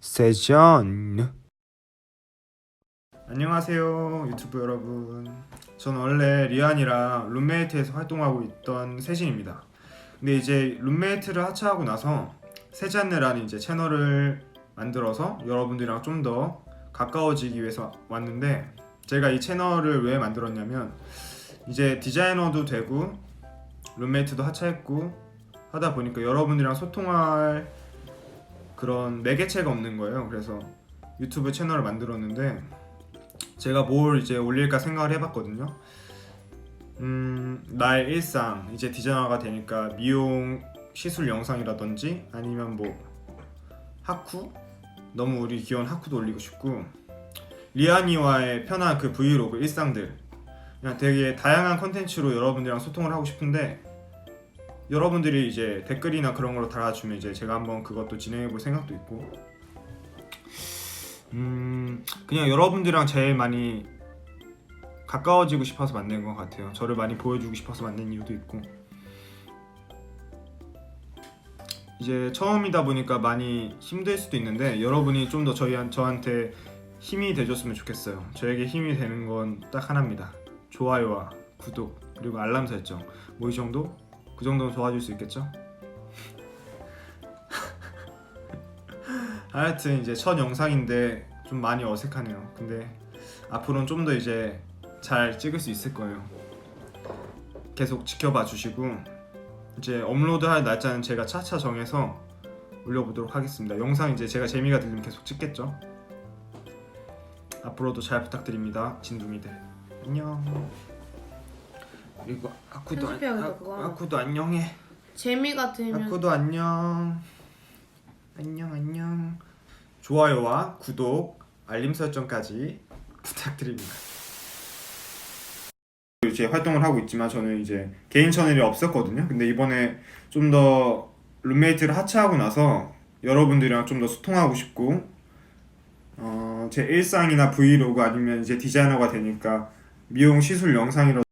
세션. 안녕하세요 유튜브 여러분. 저는 원래 리안이랑 룸메이트에서 활동하고 있던 세진입니다. 근데 이제 룸메이트를 하차하고 나서 세잔느라는 이제 채널을 만들어서 여러분들이랑 좀 더 가까워지기 위해서 왔는데 제가 이 채널을 왜 만들었냐면 이제 디자이너도 되고 룸메이트도 하차했고 하다 보니까 여러분들이랑 소통할 그런 매개체가 없는 거예요. 그래서 유튜브 채널을 만들었는데 제가 뭘 이제 올릴까 생각을 해봤거든요. 음, 나의 일상 이제 디자이너가 되니까 미용 시술 영상이라든지 아니면 뭐 하쿠 너무 우리 귀여운 하쿠도 올리고 싶고 리아니와의 편한 그 브이로그 일상들 그냥 되게 다양한 컨텐츠로 여러분들이랑 소통을 하고 싶은데 여러분들이 이제 댓글이나 그런 걸로 달아주면 이제 제가 한번 그것도 진행해 볼 생각도 있고. 음 그냥 여러분들이랑 제일 많이 가까워지고 싶어서 만든 것 같아요. 저를 많이 보여주고 싶어서 만든 이유도 있고. 이제 처음이다 보니까 많이 힘들 수도 있는데 여러분이 좀 더 저한테 힘이 돼줬으면 좋겠어요. 저에게 힘이 되는 건 딱 하나입니다. 좋아요와 구독 그리고 알람 설정. 뭐 이 정도? 그 정도는 도와줄 수 있겠죠? 하여튼 이제 첫 영상인데 좀 많이 어색하네요. 근데 앞으로는 좀 더 이제 잘 찍을 수 있을 거예요. 계속 지켜봐 주시고 이제 업로드할 날짜는 제가 차차 정해서 올려보도록 하겠습니다. 영상 이제 제가 재미가 들리면 계속 찍겠죠. 앞으로도 잘 부탁드립니다, 진둥이들. 안녕. 그리고 아쿠도 안, 편집해야겠다, 아, 그거. 아쿠 도 안녕해. 재미가 들면 아쿠도 안녕. 안녕 안녕. 좋아요와 구독, 알림 설정까지 부탁드립니다. 이제 활동을 하고 있지만 저는 이제 개인 채널이 없었거든요. 근데 이번에 좀 더 룸메이트를 하차하고 나서 여러분들이랑 좀 더 소통하고 싶고 어, 제 일상이나 브이로그 아니면 이제 디자이너가 되니까 미용 시술 영상이라